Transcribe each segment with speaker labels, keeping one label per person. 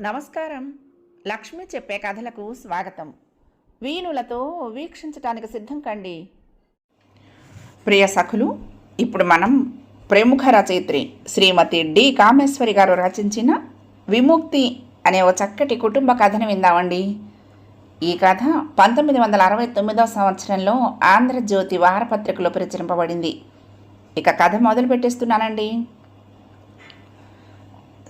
Speaker 1: నమస్కారం. లక్ష్మి చెప్పే కథలకు స్వాగతం. వీణులతో వీక్షించటానికి సిద్ధం కండి. ప్రియ సఖులు ఇప్పుడు మనం ప్రముఖ రచయిత్రి శ్రీమతి డి. కామేశ్వరి గారు రచించిన విముక్తి అనే ఓ చక్కటి కుటుంబ కథను విందామండి. ఈ కథ పంతొమ్మిది వందల అరవై తొమ్మిదవ సంవత్సరంలో ఆంధ్రజ్యోతి వారపత్రికలో ప్రచురింపబడింది. ఇక కథ మొదలు పెట్టేస్తున్నానండి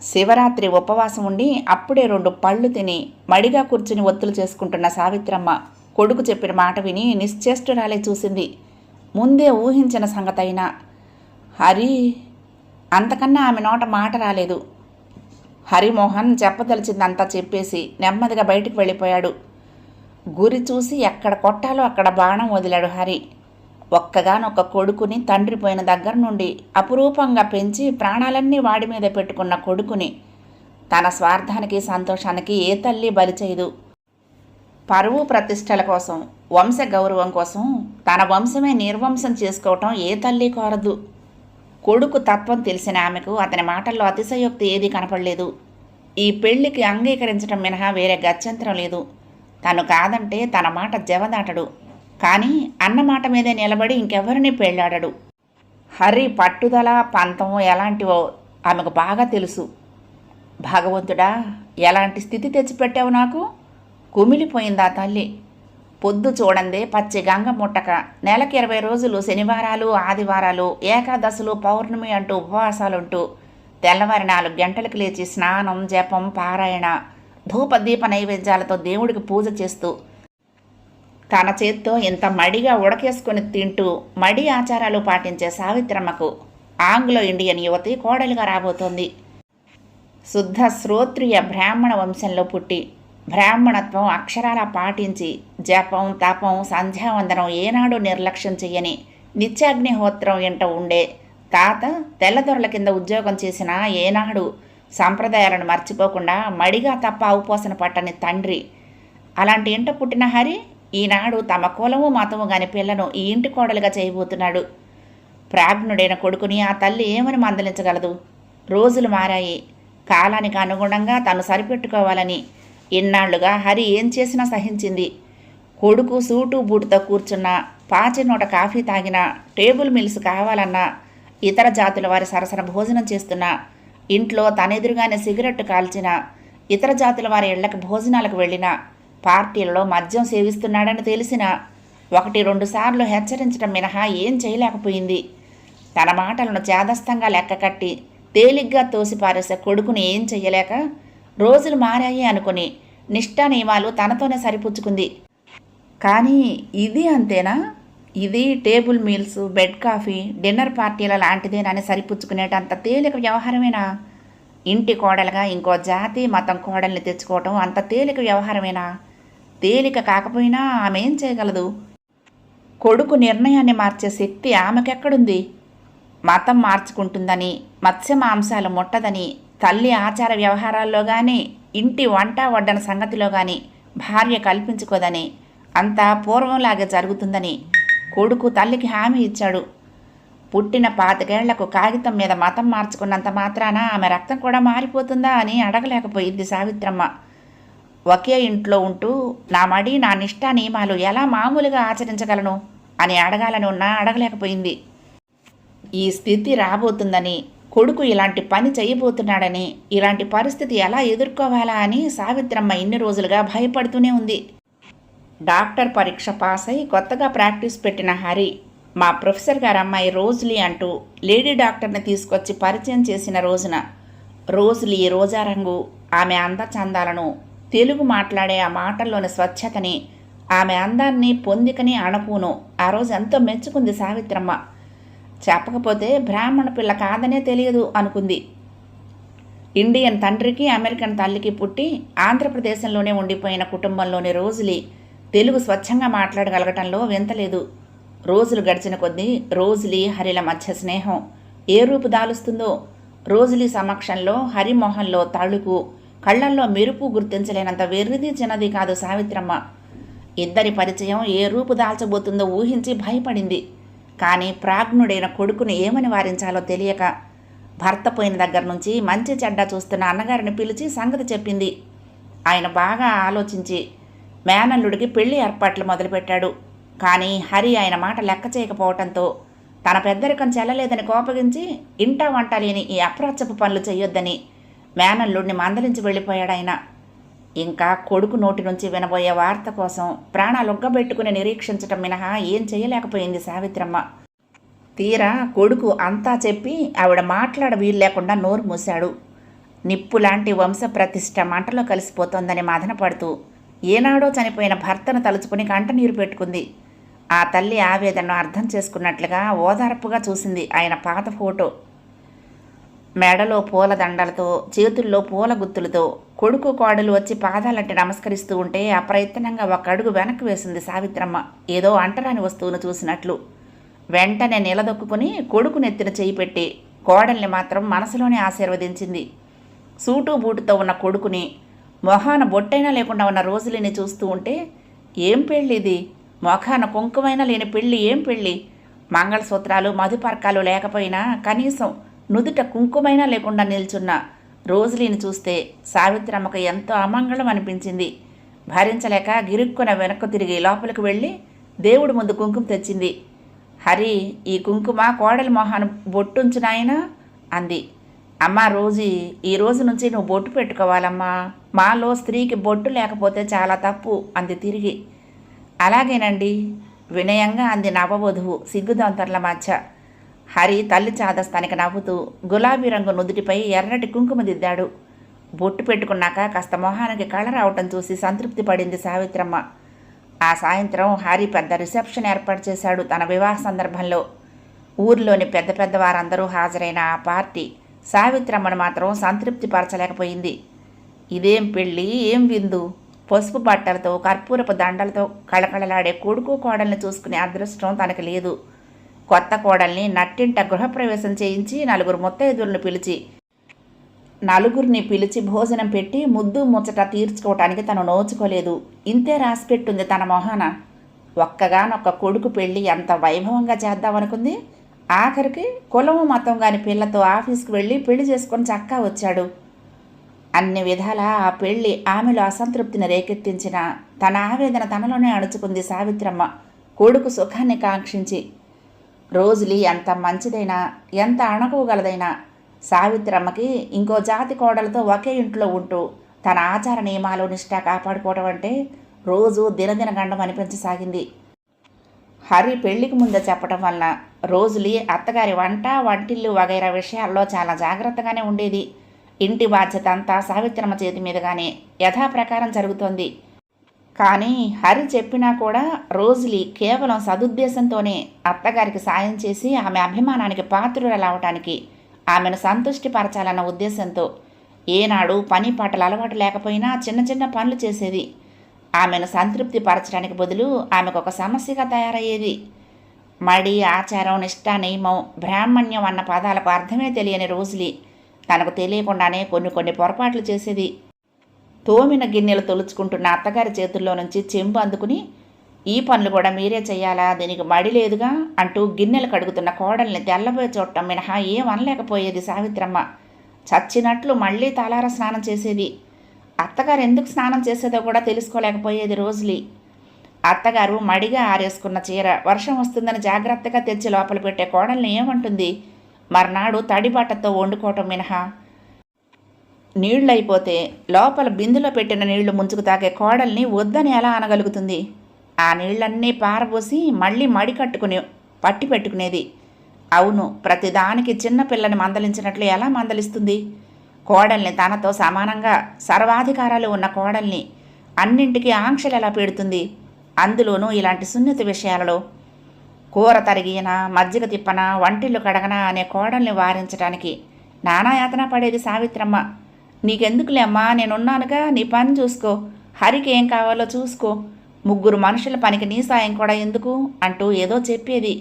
Speaker 1: శివరాత్రి ఉపవాసం ఉండి అప్పుడే రెండు పళ్ళు తిని మడిగా కూర్చుని ఒత్తులు చేసుకుంటున్న సావిత్రమ్మ కొడుకు చెప్పిన మాట విని నిశ్చేష్టురాలే చూసింది. ముందే ఊహించిన సంగతైనా హరి అంతకన్నా ఆమె నోట మాట రాలేదు. హరిమోహన్ చెప్పదలిచిందంతా చెప్పేసి నెమ్మదిగా బయటికి వెళ్ళిపోయాడు. గురి చూసి ఎక్కడ కొట్టాలో అక్కడ బాణం వదిలాడు హరి. ఒక్కగానొక్క కొడుకుని తండ్రి పోయిన దగ్గర నుండి అపురూపంగా పెంచి ప్రాణాలన్నీ వాడి మీద పెట్టుకున్న కొడుకుని తన స్వార్థానికి సంతోషానికి ఏ తల్లి బలిచేయదు పరువు ప్రతిష్టల కోసం వంశ గౌరవం కోసం తన వంశమే నిర్వంశం చేసుకోవటం ఏ తల్లి కోరదు. కొడుకు తత్వం తెలిసిన ఆమెకు అతని మాటల్లో అతిశయోక్తి ఏదీ కనపడలేదు. ఈ పెళ్ళికి అంగీకరించడం మినహా వేరే గత్యంతరం లేదు. తను కాదంటే తన మాట జవదాటడు. కానీ అన్నమాట మీద మీదే నిలబడి ఇంకెవరిని పెళ్ళాడడు. హరి పట్టుదల పంతం ఎలాంటివో ఆమెకు బాగా తెలుసు. భగవంతుడా ఎలాంటి స్థితి తెచ్చిపెట్టావు నాకు? కుమిలిపోయిందా తల్లి? పొద్దు చూడందే పచ్చి గంగ ముట్టక నెలకి ఇరవై రోజులు శనివారాలు ఆదివారాలు ఏకాదశులు పౌర్ణమి అంటూ ఉపవాసాలుంటూ తెల్లవారి నాలుగు గంటలకు లేచి స్నానం జపం పారాయణ ధూప దీప నైవేద్యాలతో దేవుడికి పూజ చేస్తూ తన చేత్తో ఇంత మడిగా ఉడకేసుకొని తింటూ మడి ఆచారాలు పాటించే సావిత్రమ్మకు ఆంగ్లో ఇండియన్ యువతి కోడలుగా రాబోతోంది. శుద్ధ శ్రోత్రియ బ్రాహ్మణ వంశంలో పుట్టి బ్రాహ్మణత్వం అక్షరాల పాటించి జపం తపం సంధ్యావందనం ఏనాడు నిర్లక్ష్యం చెయ్యని నిత్యాగ్నిహోత్రం ఇంట ఉండే తాత తెల్లదొరల కింద ఉద్యోగం చేసిన ఏనాడు సంప్రదాయాలను మర్చిపోకుండా మడిగా తప్ప అవుపోసన పట్టని తండ్రి. అలాంటి ఇంట పుట్టిన హరి ఈనాడు తమ కులము మతము గాని పిల్లను ఈ ఇంటి కోడలుగా చేయబోతున్నాడు. ప్రాజ్ఞుడైన కొడుకుని ఆ తల్లి ఏమని మందలించగలదు? రోజులు మారాయి. కాలానికి అనుగుణంగా తను సరిపెట్టుకోవాలని ఇన్నాళ్ళుగా హరి ఏం చేసినా సహించింది. కొడుకు సూటు బూటుతో కూర్చున్నా పాచి నోట కాఫీ తాగినా టేబుల్ మిల్స్ కావాలన్నా ఇతర జాతుల వారి సరసన భోజనం చేస్తున్నా ఇంట్లో తనెదురుగానే సిగరెట్టు కాల్చినా ఇతర జాతుల వారి ఇళ్ళకు భోజనాలకు వెళ్ళినా పార్టీలలో మద్యం సేవిస్తున్నాడని తెలిసిన ఒకటి రెండు సార్లు హెచ్చరించడం మినహా ఏం చేయలేకపోయింది. తన మాటలను చేదస్తంగా లెక్కకట్టి తేలిగ్గా తోసిపారేసే కొడుకుని ఏం చెయ్యలేక రోజులు మారాయి అనుకుని నిష్ఠా నియమాలు తనతోనే సరిపుచ్చుకుంది. కానీ ఇది అంతేనా? ఇది table meals bed coffee dinner పార్టీల లాంటిదేనని సరిపుచ్చుకునేటంత తేలిక వ్యవహారమేనా? ఇంటి కోడలుగా ఇంకో జాతి మతం కోడల్ని తెచ్చుకోవటం అంత తేలిక వ్యవహారమేనా? తేలిక కాకపోయినా ఆమె ఏం చేయగలదు? కొడుకు నిర్ణయాన్ని మార్చే శక్తి ఆమెకెక్కడుంది? మతం మార్చుకుంటుందని మత్స్య మాంసాలు ముట్టదని తల్లి ఆచార వ్యవహారాల్లో కానీ ఇంటి వంట వడ్డన సంగతిలో కానీ భార్య కల్పించుకోదని అంతా పూర్వంలాగే జరుగుతుందని కొడుకు తల్లికి హామీ ఇచ్చాడు. పుట్టిన పాతికేళ్ళకు కాగితం మీద మతం మార్చుకున్నంత మాత్రాన ఆమె రక్తం కూడా మారిపోతుందా అని అడగలేకపోయింది సావిత్రమ్మ. ఒకే ఇంట్లో ఉంటూ నా మడి నా నిష్ట నియమాలు ఎలా మామూలుగా ఆచరించగలను అని అడగాలని ఉన్నా అడగలేకపోయింది. ఈ స్థితి రాబోతుందని కొడుకు ఇలాంటి పని చేయబోతున్నాడని ఇలాంటి పరిస్థితి ఎలా ఎదుర్కోవాలా అని సావిత్రమ్మ ఇన్ని రోజులుగా భయపడుతూనే ఉంది. డాక్టర్ పరీక్ష పాస్ అయి కొత్తగా ప్రాక్టీస్ పెట్టిన హరి మా ప్రొఫెసర్ గారు అమ్మాయి రోజులీ అంటూ లేడీ డాక్టర్ని తీసుకొచ్చి పరిచయం చేసిన రోజున రోజులీ రోజా రంగు ఆమె అందచందాలను తెలుగు మాట్లాడే ఆ మాటల్లోని స్వచ్ఛతని ఆమె అందాన్ని పొందికని అణకును ఆ రోజు ఎంతో మెచ్చుకుంది సావిత్రమ్మ. చెప్పకపోతే బ్రాహ్మణ పిల్ల కాదనే తెలియదు అనుకుంది. ఇండియన్ తండ్రికి అమెరికన్ తల్లికి పుట్టి ఆంధ్రప్రదేశంలోనే ఉండిపోయిన కుటుంబంలోని రోజులి తెలుగు స్వచ్ఛంగా మాట్లాడగలగటంలో వింతలేదు. రోజులు గడిచిన కొద్దీ రోజులి హరిల మధ్య స్నేహం ఏ రూపు దాలుస్తుందో రోజులి సమక్షంలో హరిమోహన్లో తళుకు కళ్ళల్లో మెరుపు గుర్తించలేనంత వెర్రిది చిన్నది కాదు సావిత్రమ్మ. ఇద్దరి పరిచయం ఏ రూపు దాల్చబోతుందో ఊహించి భయపడింది. కానీ ప్రాజ్ఞుడైన కొడుకుని ఏమని వారించాలో తెలియక భర్త పోయిన దగ్గర నుంచి మంచి చెడ్డ చూస్తున్న అన్నగారిని పిలిచి సంగతి చెప్పింది. ఆయన బాగా ఆలోచించి మేనల్లుడికి పెళ్ళి ఏర్పాట్లు మొదలుపెట్టాడు. కానీ హరి ఆయన మాట లెక్క చేయకపోవటంతో తన పెద్దరికం చెల్లలేదని కోపగించి ఇంటా వంట లేని ఈ అప్రాచపు పనులు చేయొద్దని మేనల్లుడిని మందలించి వెళ్ళిపోయాడాయన ఇంకా కొడుకు నోటి నుంచి వినబోయే వార్త కోసం ప్రాణాలుగ్గబెట్టుకుని నిరీక్షించటం మినహా ఏం చేయలేకపోయింది సావిత్రమ్మ. తీరా కొడుకు అంతా చెప్పి ఆవిడ మాట్లాడ వీలు లేకుండా నోరు మూశాడు. నిప్పు లాంటి వంశ ప్రతిష్ట మంటలో కలిసిపోతోందని మదనపడుతూ ఏనాడో చనిపోయిన భర్తను తలుచుకుని కంటనీరు పెట్టుకుంది. ఆ తల్లి ఆవేదనను అర్థం చేసుకున్నట్లుగా ఓదార్పుగా చూసింది ఆయన పాత ఫోటో. మెడలో పూల దండలతో చేతుల్లో పూల గుత్తులతో కొడుకు కోడలు వచ్చి పాదాలంటే నమస్కరిస్తూ ఉంటే అప్రయత్నంగా ఒక అడుగు వెనక్కి వేసింది సావిత్రమ్మ. ఏదో అంటరాని వస్తువును చూసినట్లు. వెంటనే నిలదొక్కుని కొడుకు నెత్తిన చేయి పెట్టి కోడల్ని మాత్రం మనసులోనే ఆశీర్వదించింది. సూటు బూటుతో ఉన్న కొడుకుని మొహాన బొట్టైనా లేకుండా ఉన్న రోజులిని చూస్తూ ఉంటే ఏం పెళ్ళిది మొఖాన కుంకుమైనా లేని పెళ్ళి ఏం పెళ్ళి? మంగళసూత్రాలు మధుపర్కాలు లేకపోయినా కనీసం నుదుట కుంకుమైనా లేకుండా నిల్చున్న రోజులీని చూస్తే సావిత్రమ్మకు ఎంతో అమంగళం అనిపించింది. భరించలేక గిరుక్కున వెనక్కు తిరిగి లోపలికి వెళ్ళి దేవుడి ముందు కుంకుమ తెచ్చింది. హరి ఈ కుంకుమ కోడలి మొహాన బొట్టుంచునాయనా అంది. అమ్మా రోజీ ఈ రోజు నుంచి నువ్వు బొట్టు పెట్టుకోవాలమ్మా. మాలో స్త్రీకి బొట్టు లేకపోతే చాలా తప్పు అంది తిరిగి. అలాగేనండి వినయంగా అంది నవవధువు సిగ్గుదంతర్ల మధ్య. హరి తల్లి చాదస్తానికి నవ్వుతూ గులాబీ రంగు నుదుటిపై ఎర్రటి కుంకుమ దిద్దాడు. బొట్టు పెట్టుకున్నాక కాస్త మొహానికి కళ రావటం చూసి సంతృప్తి పడింది సావిత్రమ్మ. ఆ సాయంత్రం హరి పెద్ద రిసెప్షన్ ఏర్పాటు చేశాడు తన వివాహ సందర్భంలో. ఊర్లోని పెద్ద పెద్ద వారందరూ హాజరైన ఆ పార్టీ సావిత్రమ్మను మాత్రం సంతృప్తి పరచలేకపోయింది. ఇదేం పెళ్ళి? ఏం విందు? పసుపు బట్టలతో కర్పూరపు దండలతో కళకళలాడే కొడుకు కోడల్ని చూసుకునే అదృష్టం తనకు లేదు. కొత్త కోడల్ని నట్టింట గృహప్రవేశం చేయించి నలుగురు ముత్తైదులను పిలిచి నలుగురిని పిలిచి భోజనం పెట్టి ముద్దు ముచ్చట తీర్చుకోవటానికి తను నోచుకోలేదు. ఇంతే రాసిపెట్టుంది తన మొహాన. ఒక్కగానొక్క కొడుకు పెళ్ళి ఎంత వైభవంగా చేద్దామనుకుంది? ఆఖరికి కులము మతం కాని పిల్లతో ఆఫీస్కి వెళ్ళి పెళ్ళి చేసుకొని చక్కా వచ్చాడు. అన్ని విధాలా ఆ పెళ్ళి ఆమెలో అసంతృప్తిని రేకెత్తించిన తన ఆవేదన తనలోనే అణుచుకుంది సావిత్రమ్మ. కొడుకు సుఖాన్ని కాంక్షించి రోజులి ఎంత మంచిదైనా ఎంత అణకువగలదైనా సావిత్రమ్మకి ఇంకో జాతి కోడలతో ఒకే ఇంట్లో ఉంటూ తన ఆచార నియమాలు నిష్ఠ కాపాడుకోవడం అంటే రోజు దినదిన గండం అనిపించసాగింది. హరి పెళ్ళికి ముందే చెప్పడం వలన రోజులి అత్తగారి వంట వంటిల్లు వగైరా విషయాల్లో చాలా జాగ్రత్తగానే ఉండేది. ఇంటి బాధ్యత అంతా సావిత్రమ్మ చేతి మీదుగానే యథాప్రకారం జరుగుతోంది. కానీ హరి చెప్పినా కూడా రోజులి కేవలం సదుద్దేశంతోనే అత్తగారికి సాయం చేసి ఆమె అభిమానానికి పాత్రురాలవటానికి ఆమెను సంతుష్టిపరచాలన్న ఉద్దేశంతో ఏనాడు పని పాటలు అలవాటు లేకపోయినా చిన్న చిన్న పనులు చేసేది. ఆమెను సంతృప్తి పరచడానికి బదులు ఆమెకు ఒక సమస్యగా తయారయ్యేది. మడి ఆచారం నిష్ఠ నియమం బ్రాహ్మణ్యం అన్న పదాలకు అర్థమే తెలియని రోజులి తనకు తెలియకుండానే కొన్ని కొన్ని పొరపాట్లు చేసేది. తోమిన గిన్నెలు తొలుచుకుంటున్న అత్తగారి చేతుల్లో నుంచి చెంబు అందుకుని ఈ పనులు కూడా మీరే చేయాలా దీనికి మడి లేదుగా? అంటూ గిన్నెలు కడుగుతున్న కోడల్ని తెల్లబోయి చూడటం మినహా ఏం అనలేకపోయేది సావిత్రమ్మ. చచ్చినట్లు మళ్ళీ తలార స్నానం చేసేది. అత్తగారు ఎందుకు స్నానం చేసేదో కూడా తెలుసుకోలేకపోయేది రోజులి. అత్తగారు మడిగా ఆరేసుకున్న చీర వర్షం వస్తుందని జాగ్రత్తగా తెచ్చి లోపల పెట్టే కోడల్ని ఏమంటుంది? మర్నాడు తడి బట్టతో వండుకోవటం మినహా. నీళ్ళైపోతే లోపల బిందులో పెట్టిన నీళ్ళు ముంచుకు తాగే కోడల్ని వద్దని ఎలా అనగలుగుతుంది? ఆ నీళ్ళన్నీ పారబోసి మళ్ళీ మడి కట్టుకుని పట్టి పెట్టుకునేది. అవును ప్రతిదానికి చిన్నపిల్లని మందలించినట్లు ఎలా మందలిస్తుంది? కోడల్ని తనతో సమానంగా సర్వాధికారాలు ఉన్న కోడల్ని అన్నింటికీ ఆంక్షలు ఎలా పెడుతుంది? అందులోనూ ఇలాంటి సున్నిత విషయాలలో కూర తరిగిన మజ్జిగ తిప్పన వంటిల్లు కడగనా అనే కోడల్ని వారించడానికి నానాయాతన పడేది సావిత్రమ్మ. నీకెందుకులే అమ్మా నేనున్నానుగా నీ పని చూసుకో. హరికి ఏం కావాలో చూసుకో. ముగ్గురు మనుషుల పనికి నీ సాయం కూడా ఎందుకు? అంటూ ఏదో చెప్పేది.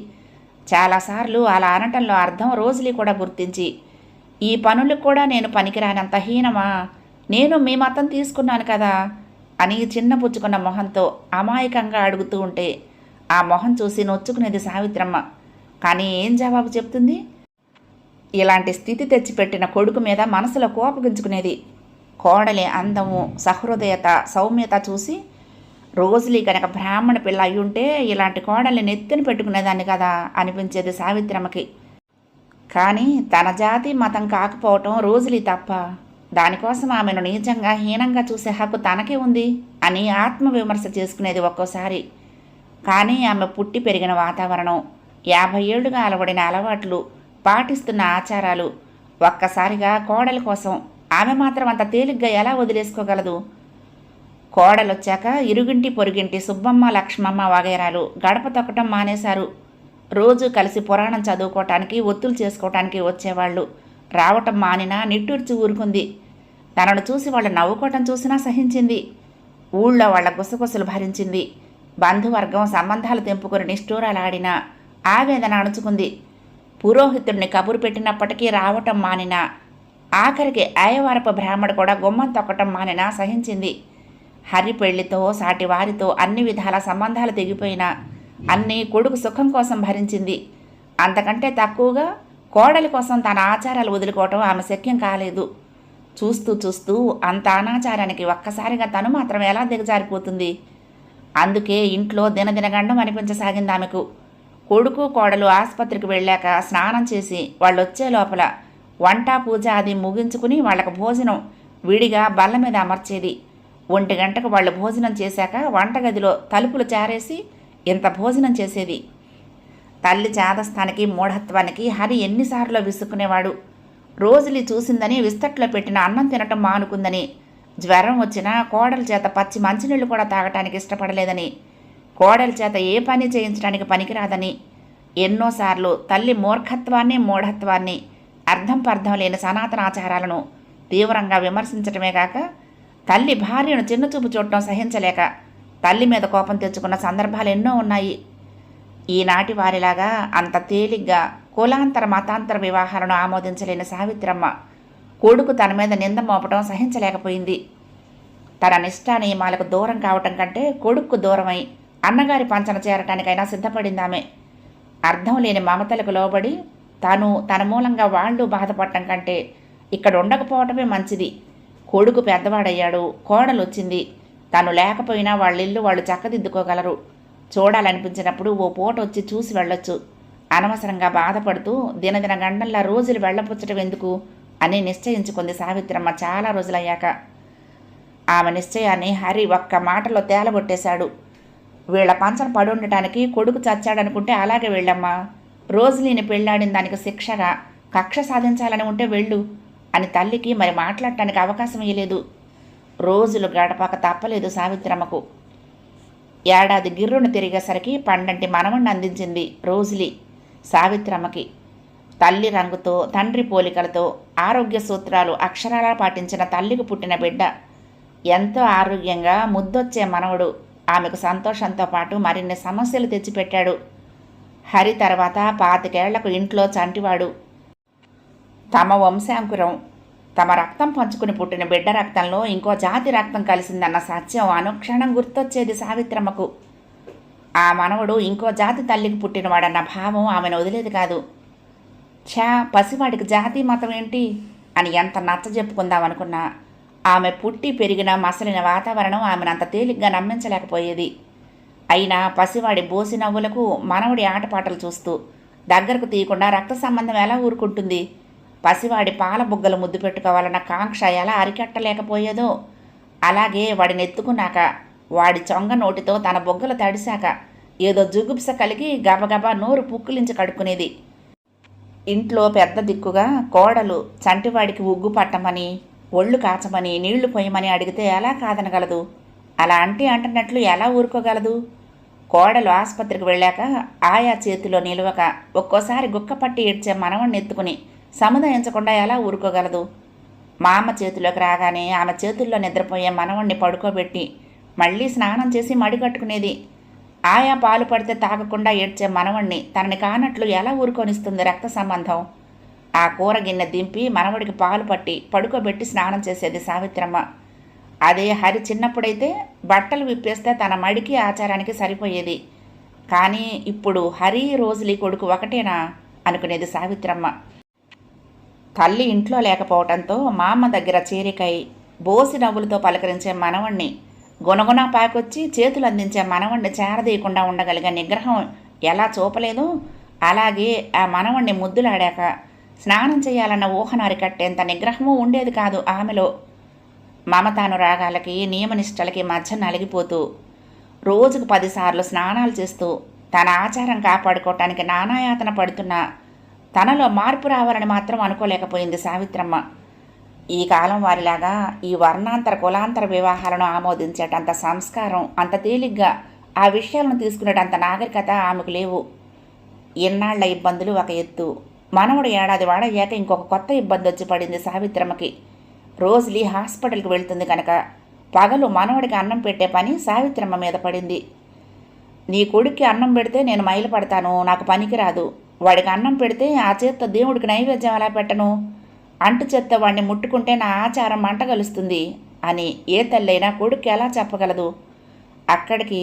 Speaker 1: చాలాసార్లు అలా అనటంలో అర్థం రోజులి కూడా గుర్తించి. ఈ పనులకు కూడా నేను పనికిరానంత హీనమా? నేను మీ మతం తీసుకున్నాను కదా? అని చిన్న పుచ్చుకున్న మొహంతో అమాయకంగా అడుగుతూ ఉంటే ఆ మొహం చూసి నొచ్చుకునేది సావిత్రమ్మ. కానీ ఏం జవాబు చెప్తుంది? ఇలాంటి స్థితి తెచ్చిపెట్టిన కొడుకు మీద మనసులో కోపగించుకునేది. కోడలి అందము సహృదయత సౌమ్యత చూసి రోజులీ కనుక బ్రాహ్మణ పిల్ల అయ్యుంటే ఇలాంటి కోడల్ని నెత్తిన పెట్టుకునేదాన్ని కదా అనిపించేది సావిత్రమ్మకి. కానీ తన జాతి మతం కాకపోవటం రోజులీ తప్ప దానికోసం ఆమెను నీచంగా హీనంగా చూసే హక్కు తనకే ఉంది అని ఆత్మవిమర్శ చేసుకునేది ఒక్కోసారి. కానీ ఆమె పుట్టి పెరిగిన వాతావరణం యాభై ఏళ్ళుగా అలవడిన అలవాట్లు పాటిస్తున్న ఆచారాలు ఒక్కసారిగా కోడల కోసం ఆమె మాత్రం అంత తేలిగ్గా ఎలా వదిలేసుకోగలదు? కోడలొచ్చాక ఇరుగింటి పొరుగింటి సుబ్బమ్మ లక్ష్మమ్మ వగైరాలు గడప తొక్కటం మానేశారు. రోజు కలిసి పురాణం చదువుకోవటానికి ఒత్తులు చేసుకోవటానికి వచ్చేవాళ్ళు. రావటం మానినా నిట్టూర్చి ఊరుకుంది. తనను చూసి వాళ్ళు నవ్వుకోవటం చూసినా సహించింది. ఊళ్ళో వాళ్ళ గుసగుసలు భరించింది. బంధువర్గం సంబంధాలు తెంపుకొని నిష్ఠూరాలాడినా ఆవేదన అణుచుకుంది. పురోహితుడిని కబురు పెట్టినప్పటికీ రావటం మానిన. ఆఖరికి అయవారపు బ్రాహ్మడు కూడా గుమ్మం తొక్కటం మానిన సహించింది. హరి పెళ్ళితో సాటి వారితో అన్ని విధాల సంబంధాలు తెగిపోయినా. అన్నీ కొడుకు సుఖం కోసం భరించింది. అంతకంటే తక్కువగా కోడలి కోసం తన ఆచారాలు వదులుకోవటం ఆమె శక్యం కాలేదు. చూస్తూ చూస్తూ అంత అనాచారానికి ఒక్కసారిగా తను మాత్రం ఎలా దిగజారిపోతుంది? అందుకే ఇంట్లో దినదినగండం అనిపించసాగింది ఆమెకు. కొడుకు కోడలు ఆసుపత్రికి వెళ్ళాక స్నానం చేసి వాళ్ళు వచ్చే లోపల వంట పూజ అది ముగించుకుని వాళ్ళకు భోజనం విడిగా బల్ల మీద అమర్చేది. ఒంటి గంటకు వాళ్ళు భోజనం చేశాక వంటగదిలో తలుపులు చారేసి ఇంత భోజనం చేసేది. తల్లి చాదస్తానికి మూఢత్వానికి హరి ఎన్నిసార్లు విసుక్కునేవాడు. రోజులి చూసిందని విస్తట్లో పెట్టిన అన్నం తినటం మానుకుందని జ్వరం వచ్చినా కోడల చేత పచ్చి మంచినీళ్ళు కూడా తాగటానికి ఇష్టపడలేదని కోడల చేత ఏ పని చేయించడానికి పనికిరాదని ఎన్నోసార్లు తల్లి మూర్ఖత్వాన్ని మూఢత్వాన్ని అర్థం పర్థం లేని సనాతన ఆచారాలను తీవ్రంగా విమర్శించటమే కాక తల్లి భార్యను చిన్నచూపు చూడటం సహించలేక తల్లి మీద కోపం తెచ్చుకున్న సందర్భాలు ఎన్నో ఉన్నాయి. ఈనాటి వారిలాగా అంత తేలిగ్గా కులాంతర మతాంతర వివాహాలను ఆమోదించలేని సావిత్రమ్మ కొడుకు తన మీద నింద మోపటం సహించలేకపోయింది. తన నిష్ఠా నియమాలకు దూరం కావటం కంటే కొడుక్కు దూరమై అన్నగారి పంచన చేరటానికైనా సిద్ధపడింది ఆమె అర్థం లేని మమతలకు లోబడి తాను తన మూలంగా వాళ్ళు బాధపడటం కంటే ఇక్కడ ఉండకపోవటమే మంచిది. కొడుకు పెద్దవాడయ్యాడు కోడలు వచ్చింది తను లేకపోయినా వాళ్ళిల్లు వాళ్ళు చక్కదిద్దుకోగలరు. చూడాలనిపించినప్పుడు ఓ పూట వచ్చి చూసి వెళ్ళొచ్చు. అనవసరంగా బాధపడుతూ దినదిన గంటల్లా రోజులు వెళ్ళపుచ్చటం ఎందుకు అని నిశ్చయించుకుంది సావిత్రమ్మ చాలా రోజులయ్యాక. ఆమె నిశ్చయాన్ని హరి ఒక్క మాటలో తేలగొట్టేశాడు. వీళ్ళ పంచన పడుండటానికి కొడుకు చచ్చాడనుకుంటే అలాగే వెళ్ళమ్మా. రోజులీని పెళ్ళాడిన దానికి శిక్షగా కక్ష సాధించాలని ఉంటే వెళ్ళు. అని తల్లికి మరి మాట్లాడటానికి అవకాశం ఇవ్వలేదు రోజులు గడపక తప్పలేదు సావిత్రమ్మకు. ఏడాది గిర్రును తిరిగేసరికి పండంటి మనవణ్ణి అందించింది రోజులి సావిత్రమ్మకి. తల్లి రంగుతో తండ్రి పోలికలతో ఆరోగ్య సూత్రాలు అక్షరాలా పాటించిన తల్లికి పుట్టిన బిడ్డ. ఎంతో ఆరోగ్యంగా ముద్దొచ్చే మనవడు. ఆమెకు సంతోషంతో పాటు మరిన్ని సమస్యలు తెచ్చిపెట్టాడు. హరి తర్వాత పాతికేళ్ళకు ఇంట్లో చంటివాడు. తమ వంశాంకురం. తమ రక్తం పంచుకుని పుట్టిన బిడ్డ రక్తంలో ఇంకో జాతి రక్తం కలిసిందన్న సత్యం అనుక్షణం గుర్తొచ్చేది సావిత్రమ్మకు. ఆ మనవడు ఇంకో జాతి తల్లికి పుట్టినవాడన్న భావం ఆమెను వదిలేది కాదు. ఛా పసివాడికి జాతి మతం ఏంటి? అని ఎంత నచ్చ చెప్పుకుందామనుకున్నా ఆమె పుట్టి పెరిగిన మసలిన వాతావరణం ఆమెను అంత తేలిగ్గా నమ్మించలేకపోయేది. అయినా పసివాడి బోసి నవ్వులకు మనవడి ఆటపాటలు చూస్తూ దగ్గరకు తీయకుండా రక్త సంబంధం ఎలా ఊరుకుంటుంది? పసివాడి పాల బుగ్గలు ముద్దు పెట్టుకోవాలన్న కాంక్ష ఎలా అరికట్టలేకపోయేదో? అలాగే వాడిని ఎత్తుకున్నాక వాడి చొంగ నోటితో తన బొగ్గలు తడిశాక ఏదో జుగుప్స కలిగి గబగబా నోరు పుక్కిలించి కడుక్కునేది. ఇంట్లో పెద్ద దిక్కుగా కోడలు చంటివాడికి ఉగ్గు పట్టమని ఒళ్ళు కాచమని నీళ్ళు పోయమని అడిగితే ఎలా కాదనగలదు? అలా అంటే అంటున్నట్లు ఎలా ఊరుకోగలదు? కోడలు ఆసుపత్రికి వెళ్ళాక ఆయా చేతిలో నిలవక ఒక్కోసారి గుక్కపట్టి ఏడ్చే మనవణ్ణి ఎత్తుకుని సముదాయించకుండా ఎలా ఊరుకోగలదు? మా అమ్మ చేతిలోకి రాగానే ఆమె చేతుల్లో నిద్రపోయే మనవణ్ణి పడుకోబెట్టి మళ్ళీ స్నానం చేసి మడి కట్టుకునేది. ఆయా పాలు పడితే తాగకుండా ఏడ్చే మనవణ్ణి తనని కానట్లు ఎలా ఊరుకొనిస్తుంది రక్త సంబంధం? ఆ కూర గిన్నె దింపి మనవడికి పాలు పట్టి పడుకోబెట్టి స్నానం చేసేది సావిత్రమ్మ. అదే హరి చిన్నప్పుడైతే బట్టలు విప్పేస్తే తన మడికి ఆచారానికి సరిపోయేది. కానీ ఇప్పుడు హరి రోజులి కొడుకు ఒకటేనా అనుకునేది సావిత్రమ్మ. తల్లి ఇంట్లో లేకపోవడంతో మా అమ్మ దగ్గర చేరికై బోసి నవ్వులతో పలకరించే మనవణ్ణి గుణగుణ పాకొచ్చి చేతులు అందించే మనవణ్ణి చేరదీయకుండా ఉండగలిగే నిగ్రహం ఎలా చూపలేదో అలాగే ఆ మనవణ్ణి ముద్దులాడాక స్నానం చేయాలన్న ఊహను అరికట్టేంత నిగ్రహము ఉండేది కాదు ఆమెలో. మమతాను రాగాలకి నియమనిష్టలకి మధ్య నలిగిపోతూ రోజుకు పదిసార్లు స్నానాలు చేస్తూ తన ఆచారం కాపాడుకోవటానికి నానాయాతన పడుతున్నా. తనలో మార్పు రావాలని మాత్రం అనుకోలేకపోయింది సావిత్రమ్మ. ఈ కాలం వారిలాగా ఈ వర్ణాంతర కులాంతర వివాహాలను ఆమోదించేటంత సంస్కారం అంత తేలిగ్గా ఆ విషయాలను తీసుకునేటంత నాగరికత ఆమెకు లేవు. ఎన్నాళ్ళ ఇబ్బందులు ఒక ఎత్తు. మనవడు ఏడాది వాడయ్యాక ఇంకొక కొత్త ఇబ్బంది వచ్చి పడింది సావిత్రమ్మకి. రోజులీ హాస్పిటల్కి వెళ్తుంది కనుక పగలు మనవడికి అన్నం పెట్టే పని సావిత్రమ్మ మీద పడింది. నీ కొడుక్కి అన్నం పెడితే నేను మైలు పడతాను నాకు పనికిరాదు వాడికి అన్నం పెడితే ఆ చేత్తో దేవుడికి నైవేద్యం ఎలా పెట్టను? అంటు చెత్త వాడిని ముట్టుకుంటే నా ఆచారం మంట కలుస్తుంది అని ఏ తల్లైనా కొడుక్కి ఎలా చెప్పగలదు? అక్కడికి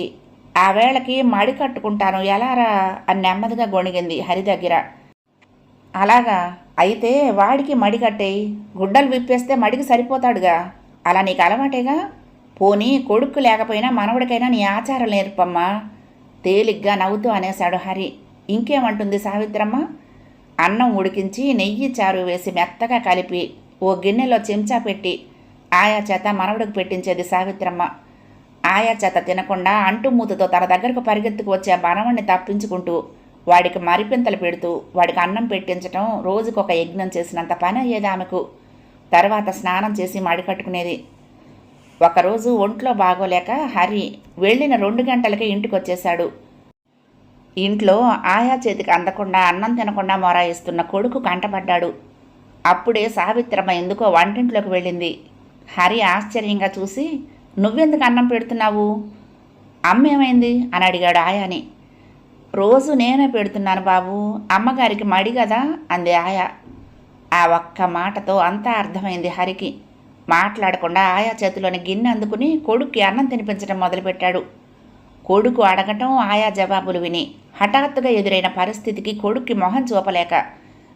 Speaker 1: ఆ వేళకి మడి కట్టుకుంటాను ఎలారా అని నెమ్మదిగా గొణిగింది హరి దగ్గర అలాగా? అయితే వాడికి మడి కట్టేయి. గుడ్డలు విప్పేస్తే మడికి సరిపోతాడుగా. అలా నీకు అలవాటేగా? పోనీ కొడుకు లేకపోయినా మనవడికైనా నీ ఆచారం నేర్పమ్మా. తేలిగ్గా నవ్వుతూ అనేశాడు హరి. ఇంకేమంటుంది సావిత్రమ్మ? అన్నం ఉడికించి నెయ్యి చారు వేసి మెత్తగా కలిపి ఓ గిన్నెలో చెంచా పెట్టి ఆయా చేత మనవడికి పెట్టించేది సావిత్రమ్మ. ఆయా చేత తినకుండా అంటుమూతతో తన దగ్గరకు పరిగెత్తుకు వచ్చే మనవణ్ణి తప్పించుకుంటూ వాడికి మరిపింతలు పెడుతూ వాడికి అన్నం పెట్టించటం రోజుకొక యజ్ఞం చేసినంత పని అయ్యేది ఆమెకు. తర్వాత స్నానం చేసి మడి కట్టుకునేది. ఒకరోజు ఒంట్లో బాగోలేక హరి వెళ్ళిన రెండు గంటలకే ఇంటికి వచ్చేశాడు ఇంట్లో ఆయా చేతికి అందకుండా అన్నం తినకుండా మొరాయిస్తున్న కొడుకు కంటపడ్డాడు. అప్పుడే సావిత్రమ్మ ఎందుకో వంటింట్లోకి వెళ్ళింది. హరి ఆశ్చర్యంగా చూసి నువ్వెందుకు అన్నం పెడుతున్నావు? అమ్మేమైంది? అని అడిగాడు ఆయాని. రోజు నేనే పెడుతున్నాను బాబు. అమ్మగారికి మడి కదా అంది ఆయా. ఆ ఒక్క మాటతో అంతా అర్థమైంది హరికి. మాట్లాడకుండా ఆయా చేతిలోని గిన్నె అందుకుని కొడుక్కి అన్నం తినిపించడం మొదలుపెట్టాడు. కొడుకు అడగటం ఆయా జవాబులు విని హఠాత్తుగా ఎదురైన పరిస్థితికి కొడుక్కి మొహం చూపలేక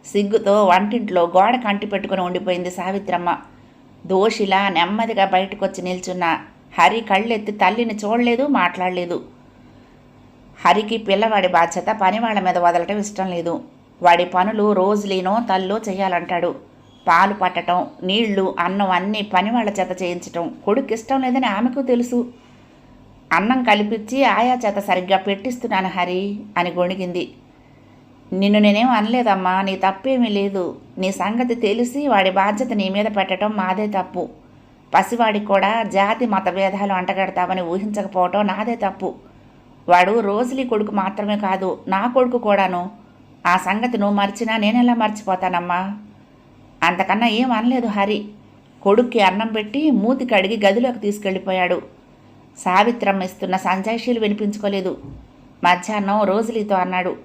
Speaker 1: సిగ్గుతో వంటింట్లో గోడ కంటి పెట్టుకుని ఉండిపోయింది సావిత్రమ్మ. దోషిలా నెమ్మదిగా బయటకొచ్చి నిల్చున్న హరి కళ్ళెత్తి తల్లిని చూడలేదు మాట్లాడలేదు. హరికి పిల్లవాడి బాధ్యత పనివాళ్ళ మీద వదలటం ఇష్టం లేదు. వాడి పనులు రోజులీనో తల్లో చేయాలంటాడు. పాలు పట్టటం నీళ్ళు అన్నం అన్నీ పనివాళ్ళ చేత చేయించటం కొడుకు ఇష్టం లేదని ఆమెకు తెలుసు. అన్నం కల్పించి ఆయా చేత సరిగ్గా పెట్టిస్తున్నాను హరి అని గొణిగింది. నిన్ను నేనేం అనలేదమ్మా నీ తప్పేమీ లేదు. నీ సంగతి తెలిసి వాడి బాధ్యత నీ మీద పెట్టడం మాదే తప్పు. పసివాడికి కూడా జాతి మత భేదాలు అంటగడతావని ఊహించకపోవటం నాదే తప్పు. వాడు రోజులీ కొడుకు మాత్రమే కాదు నా కొడుకు కూడాను. ఆ సంగతి నువ్వు మర్చినా నేనెలా మర్చిపోతానమ్మా? అంతకన్నా ఏం అనలేదు హరి. కొడుక్కి అన్నం పెట్టి మూతి కడిగి గదిలోకి తీసుకెళ్ళిపోయాడు. సావిత్రమ్మ ఇస్తున్న సంజాయిషీలు వినిపించుకోలేదు. మధ్యాహ్నం రోజులీతో అన్నాడు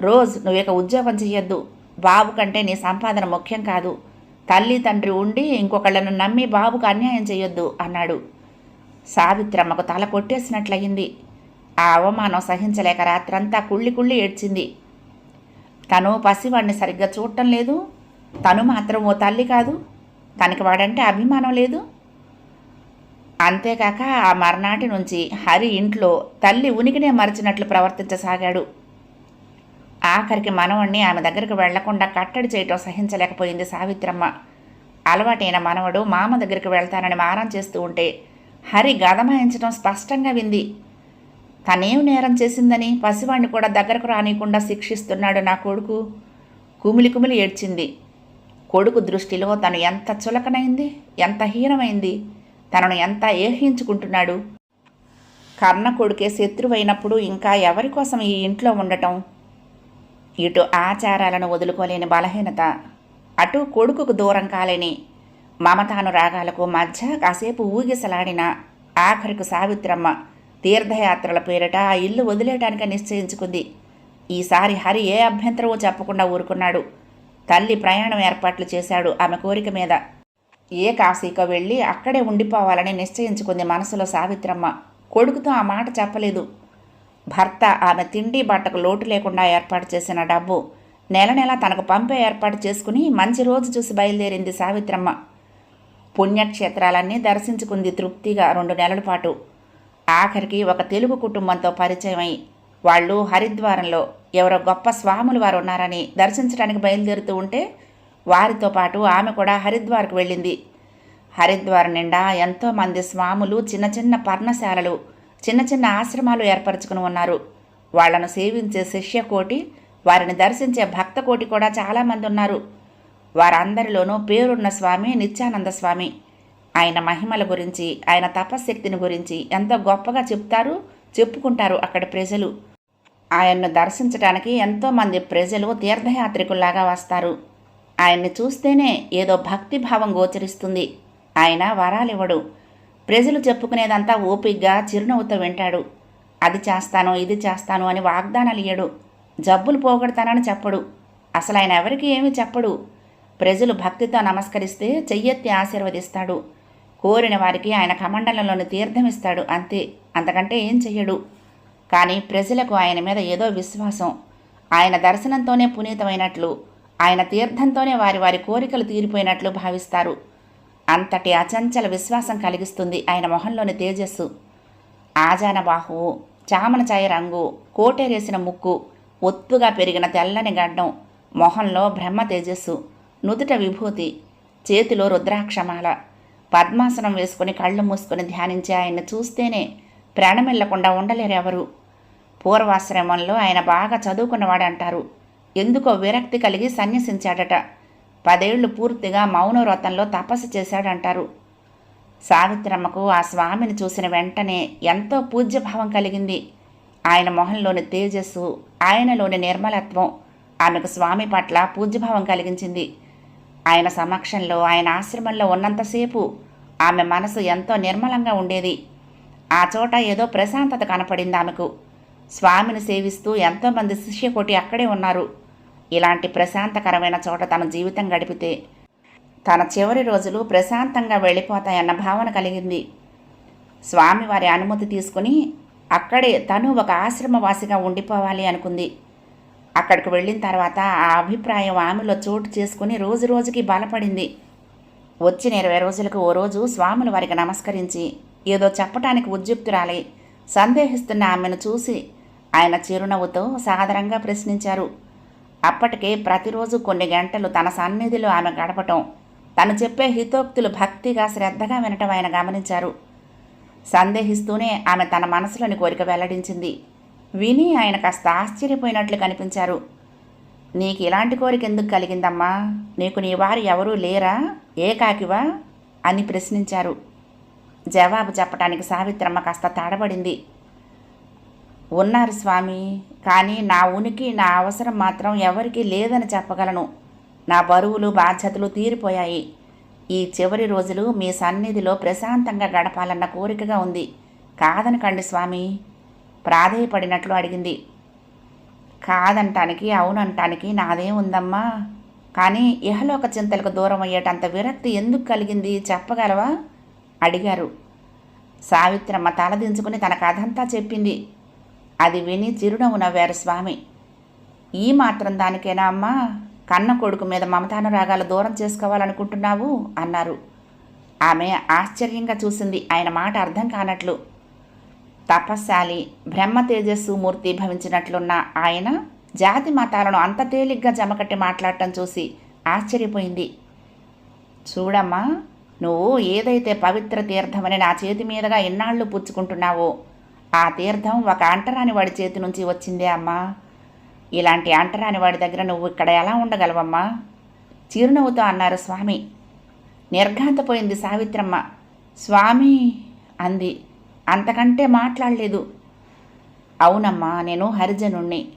Speaker 1: రోజ్ నువ్వు ఇక ఉద్యోగం చెయ్యొద్దు. బాబు కంటే నీ సంపాదన ముఖ్యం కాదు. తల్లి తండ్రి ఉండి ఇంకొకళ్ళను నమ్మి బాబుకు అన్యాయం చేయొద్దు అన్నాడు. సావిత్రమ్మకు తల కొట్టేసినట్లయింది. ఆ అవమానం సహించలేక రాత్రంతా కుళ్ళి కుళ్ళి ఏడ్చింది. తను పసివాడిని సరిగ్గా చూడటం లేదు. తను మాత్రం ఓ తల్లి కాదు. తనకి వాడంటే అభిమానం లేదు. అంతేకాక ఆ మర్నాటి నుంచి హరి ఇంట్లో తల్లి ఉనికినే మరిచినట్లు ప్రవర్తించసాగాడు. ఆఖరికి మనవణ్ణి ఆమె దగ్గరకు వెళ్ళకుండా కట్టడి చేయటం సహించలేకపోయింది సావిత్రమ్మ. అలవాటైన మనవడు మామ దగ్గరికి వెళ్తానని మారం చేస్తూ ఉంటే హరి గదమాయించడం స్పష్టంగా వింది. తనేం నేరం చేసిందని పసివాణ్ణి కూడా దగ్గరకు రానియకుండా శిక్షిస్తున్నాడు నా కొడుకు. కుమిలి కుమిలి ఏడ్చింది. కొడుకు దృష్టిలో తను ఎంత చులకనైంది ఎంత హీనమైంది తనను ఎంత ఏహించుకుంటున్నాడు. కర్ణ కొడుకే శత్రువైనప్పుడు ఇంకా ఎవరి కోసం ఈ ఇంట్లో ఉండటం? ఇటు ఆచారాలను వదులుకోలేని బలహీనత. అటు కొడుకుకు దూరం కాలేని మమతానురాగాలకు మధ్య కాసేపు ఊగిసలాడిన ఆఖరికి సావిత్రమ్మ తీర్థయాత్రల పేరిట ఆ ఇల్లు వదిలేయడానికి నిశ్చయించుకుంది. ఈసారి హరి ఏ అభ్యంతరమూ చెప్పకుండా ఊరుకున్నాడు. తల్లి ప్రయాణం ఏర్పాట్లు చేశాడు ఆమె కోరిక మీద. ఏ కాశీకో వెళ్ళి అక్కడే ఉండిపోవాలని నిశ్చయించుకుంది మనసులో సావిత్రమ్మ. కొడుకుతో ఆ మాట చెప్పలేదు. భర్త ఆమె తిండి బట్టకు లోటు లేకుండా ఏర్పాటు చేసిన డబ్బు నెల నెల తనకు పంపే ఏర్పాటు చేసుకుని మంచి రోజు చూసి బయలుదేరింది సావిత్రమ్మ. పుణ్యక్షేత్రాలన్నీ దర్శించుకుంది తృప్తిగా రెండు నెలల పాటు. ఆఖరికి ఒక తెలుగు కుటుంబంతో పరిచయమై వాళ్ళు హరిద్వారంలో ఎవరో గొప్ప స్వాములు వారు ఉన్నారని దర్శించడానికి బయలుదేరుతూ ఉంటే వారితో పాటు ఆమె కూడా హరిద్వార్కు వెళ్ళింది. హరిద్వార్ నిండా ఎంతోమంది స్వాములు చిన్న చిన్న పర్ణశాలలు చిన్న చిన్న ఆశ్రమాలు ఏర్పరచుకుని ఉన్నారు. వాళ్ళను సేవించే శిష్యకోటి వారిని దర్శించే భక్త కోటి కూడా చాలామంది ఉన్నారు. వారందరిలోనూ పేరున్న స్వామి నిత్యానంద స్వామి. ఆయన మహిమల గురించి ఆయన తపశక్తిని గురించి ఎంతో గొప్పగా చెప్తారు చెప్పుకుంటారు అక్కడ ప్రజలు. ఆయన్ను దర్శించడానికి ఎంతోమంది ప్రజలు తీర్థయాత్రికుల్లాగా వస్తారు. ఆయన్ని చూస్తేనే ఏదో భక్తిభావం గోచరిస్తుంది. ఆయన వరాలివ్వడు. ప్రజలు చెప్పుకునేదంతా ఓపిగ్గా చిరునవ్వుతో వింటాడు. అది చేస్తాను ఇది చేస్తాను అని వాగ్దానాలు ఇయ్యడు. జబ్బులు పోగొడతానని చెప్పడు. అసలు ఆయన ఎవరికి ఏమీ చెప్పడు. ప్రజలు భక్తితో నమస్కరిస్తే చెయ్యెత్తి ఆశీర్వదిస్తాడు. కోరిన వారికి ఆయన కమండలంలోని తీర్థమిస్తాడు అంతే అంతకంటే ఏం చెయ్యడు? కానీ ప్రజలకు ఆయన మీద ఏదో విశ్వాసం. ఆయన దర్శనంతోనే పునీతమైనట్లు ఆయన తీర్థంతోనే వారి వారి కోరికలు తీరిపోయినట్లు భావిస్తారు. అంతటి అచంచల విశ్వాసం కలిగిస్తుంది ఆయన మొహంలోని తేజస్సు. ఆజాన బాహువు చామన ఛాయ రంగు కోటేరేసిన ముక్కు ఒత్తుగా పెరిగిన తెల్లని గడ్డం మొహంలో బ్రహ్మ తేజస్సు నుదుట విభూతి చేతిలో రుద్రాక్షమాల. పద్మాసనం వేసుకుని కళ్ళు మూసుకొని ధ్యానించి ఆయన చూస్తేనే ప్రాణమిల్లకుండా ఉండలేరెవరు పూర్వాశ్రమంలో ఆయన బాగా చదువుకున్నవాడంటారు. ఎందుకో విరక్తి కలిగి సన్యసించాడట. పదేళ్ళు పూర్తిగా మౌనవ్రతంలో తపస్సు చేశాడంటారు. సావిత్రమ్మకు ఆ స్వామిని చూసిన వెంటనే ఎంతో పూజ్యభావం కలిగింది. ఆయన మొహంలోని తేజస్సు ఆయనలోని నిర్మలత్వం ఆమెకు స్వామి పట్ల పూజ్యభావం కలిగించింది. ఆయన సమక్షంలో ఆయన ఆశ్రమంలో ఉన్నంతసేపు ఆమె మనసు ఎంతో నిర్మలంగా ఉండేది. ఆ చోట ఏదో ప్రశాంతత కనపడింది ఆమెకు. స్వామిని సేవిస్తూ ఎంతోమంది శిష్యకోటి అక్కడే ఉన్నారు. ఇలాంటి ప్రశాంతకరమైన చోట తన జీవితం గడిపితే తన చివరి రోజులు ప్రశాంతంగా వెళ్ళిపోతాయన్న భావన కలిగింది. స్వామివారి అనుమతి తీసుకుని అక్కడే తను ఒక ఆశ్రమవాసిగా ఉండిపోవాలి అనుకుంది. అక్కడికి వెళ్ళిన తర్వాత ఆ అభిప్రాయం ఆమెలో చోటు చేసుకుని రోజు రోజుకి బలపడింది. వచ్చిన ఇరవై రోజులకు ఓ రోజు స్వాముల వారికి నమస్కరించి ఏదో చెప్పటానికి ఉద్యుక్తురాలి సందేహిస్తున్న ఆమెను చూసి ఆయన చిరునవ్వుతో సాదరంగా ప్రశ్నించారు. అప్పటికే ప్రతిరోజు కొన్ని గంటలు తన సన్నిధిలో ఆమె గడపటం తను చెప్పే హితోక్తులు భక్తిగా శ్రద్ధగా వినటం ఆయన గమనించారు. సందేహిస్తూనే ఆమె తన మనసులోని కోరిక వెల్లడించింది. విని ఆయన కాస్త ఆశ్చర్యపోయినట్లు కనిపించారు. నీకు ఇలాంటి కోరిక ఎందుకు కలిగిందమ్మా? నీకు నీ వారు ఎవరూ లేరా? ఏకాకివా అని ప్రశ్నించారు. జవాబు చెప్పడానికి సావిత్రమ్మ కాస్త తడబడింది. ఉన్నారు స్వామి కానీ నా ఉనికి నా అవసరం మాత్రం ఎవరికీ లేదని చెప్పగలను. నా బరువులు బాధ్యతలు తీరిపోయాయి. ఈ చివరి రోజులు మీ సన్నిధిలో ప్రశాంతంగా గడపాలన్న కోరికగా ఉంది. కాదనకండి స్వామి ప్రాధేయపడినట్లు అడిగింది. కాదంటానికి అవునంటానికి నాదే ఉందమ్మా. కానీ ఇహలోక చింతలకు దూరం అయ్యేటంత విరక్తి ఎందుకు కలిగింది చెప్పగలవా? అడిగారు. సావిత్రమ్మ తలదించుకుని తన కథంతా చెప్పింది. అది విని చిరునవ్వు నవ్వారు స్వామి. ఈ మాత్రం దానికేనా అమ్మా? కన్న కొడుకు మీద మమతానురాగాలు దూరం చేసుకోవాలనుకుంటున్నావు? అన్నారు. ఆమె ఆశ్చర్యంగా చూసింది. ఆయన మాట అర్థం కానట్లు. తపశాలి బ్రహ్మ తేజస్సు మూర్తి భవించినట్లున్న ఆయన జాతి మతాలను అంత తేలిగ్గా జమకట్టి మాట్లాడటం చూసి ఆశ్చర్యపోయింది. చూడమ్మా నువ్వు ఏదైతే పవిత్ర తీర్థమని నా చేతి మీదుగా ఇన్నాళ్ళు పుచ్చుకుంటున్నావో ఆ తీర్థం ఒక అంటరాని వాడి చేతి నుంచి వచ్చిందే అమ్మా. ఇలాంటి అంటరాని వాడి దగ్గర నువ్వు ఇక్కడ ఎలా ఉండగలవమ్మా? చిరునవ్వుతో అన్నారు స్వామి. నిర్ఘాంతపోయింది సావిత్రమ్మ. స్వామి అంది. అంతకంటే మాట్లాడలేదు. అవునమ్మా నేను హరిజనుణ్ణి.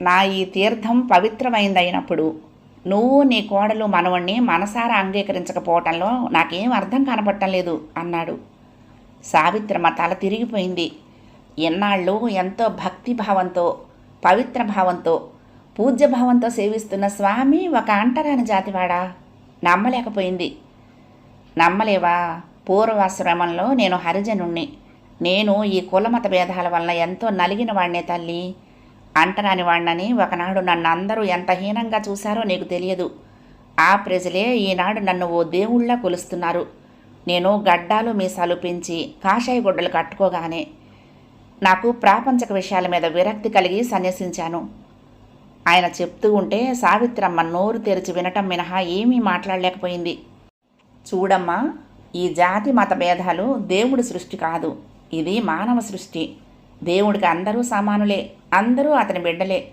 Speaker 1: నా ఈ తీర్థం పవిత్రమైందైనప్పుడు నువ్వు నీ కోడలు మనవణ్ణి మనసారా అంగీకరించకపోవటంలో నాకేం అర్థం కనపడటం లేదు అన్నాడు. సావిత్రమ్మ తల తిరిగిపోయింది. ఎన్నాళ్ళు ఎంతో భక్తిభావంతో పవిత్ర భావంతో పూజ్యభావంతో సేవిస్తున్న స్వామి ఒక అంటరాని జాతివాడా? నమ్మలేకపోయింది. నమ్మలేవా? పూర్వాశ్రమంలో నేను హరిజనుణ్ణి. నేను ఈ కులమత భేదాల వలన ఎంతో నలిగిన వాడినే తల్లి. అంటరాని వాణ్ణని ఒకనాడు నన్ను అందరూ ఎంత హీనంగా చూశారో నీకు తెలియదు. ఆ ప్రజలే ఈనాడు నన్ను ఓ దేవుళ్ళ కొలుస్తున్నారు. నేను గడ్డాలు మీసాలు పెంచి కాషాయ గుడ్డలు కట్టుకోగానే నాకు ప్రాపంచక విషయాల మీద విరక్తి కలిగి సన్యసించాను. ఆయన చెప్తూ ఉంటే సావిత్రమ్మ నోరు తెరిచి వినటం మినహా ఏమీ మాట్లాడలేకపోయింది. చూడమ్మా ఈ జాతి మత భేదాలు దేవుడి సృష్టి కాదు. ఇది మానవ సృష్టి. దేవుడికి అందరూ సమానులే అందరూ అతని బిడ్డలే.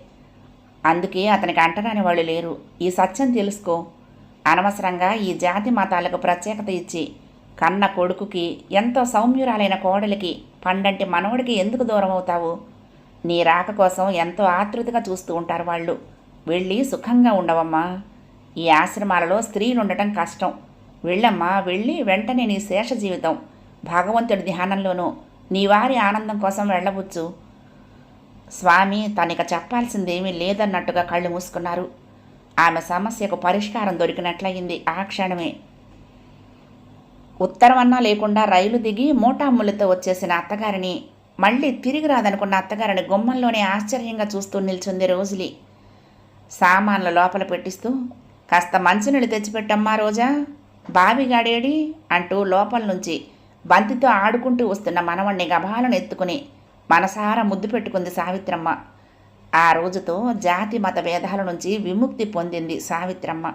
Speaker 1: అందుకే అతనికి అంటరాని వాళ్ళు లేరు. ఈ సత్యం తెలుసుకో. అనవసరంగా ఈ జాతి మతాలకు ప్రత్యేకత ఇచ్చి కన్న కొడుకుకి ఎంతో సౌమ్యురాలైన కోడలికి పండంటి మనవడికి ఎందుకు దూరం అవుతావు నీ రాక కోసం ఎంతో ఆతృతగా చూస్తూ ఉంటారు వాళ్ళు. వెళ్ళి సుఖంగా ఉండవమ్మా. ఈ ఆశ్రమాలలో స్త్రీలు ఉండటం కష్టం. వెళ్ళమ్మా వెళ్ళి వెంటనే నీ శేష జీవితం. భగవంతుడి ధ్యానంలోనూ నీ వారి ఆనందం కోసం వెళ్ళవచ్చు స్వామి తనిక చెప్పాల్సిందేమీ లేదన్నట్టుగా కళ్ళు మూసుకున్నారు. ఆమె సమస్యకు పరిష్కారం దొరికినట్లయింది ఆ క్షణమే. ఉత్తరమన్నా లేకుండా రైలు దిగి మూటామ్ములతో వచ్చేసిన అత్తగారిని మళ్ళీ తిరిగి రాదనుకున్న అత్తగారిని గుమ్మంలోనే ఆశ్చర్యంగా చూస్తూ నిల్చుంది రోజులి. సామాన్ల లోపల పెట్టిస్తూ కాస్త మంచినీళ్ళు తెచ్చిపెట్టమ్మా రోజా. బావిగాడేడి అంటూ లోపల నుంచి బంతితో ఆడుకుంటూ వస్తున్న మనవణ్ణి గభాలను ఎత్తుకుని మనసారా ముద్దు పెట్టుకుంది సావిత్రమ్మ. ఆ రోజుతో జాతి మత భేదాల నుంచి విముక్తి పొందింది సావిత్రమ్మ.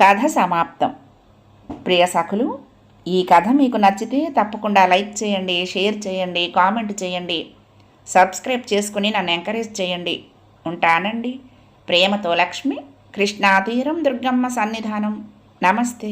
Speaker 1: కథ సమాప్తం. ప్రియ సఖులు ఈ కథ మీకు నచ్చితే తప్పకుండా లైక్ చేయండి షేర్ చేయండి కామెంట్ చేయండి సబ్స్క్రైబ్ చేసుకుని నన్ను ఎంకరేజ్ చేయండి. ఉంటానండి. ప్రేమతో లక్ష్మి కృష్ణాతీరం దుర్గమ్మ సన్నిధానం. నమస్తే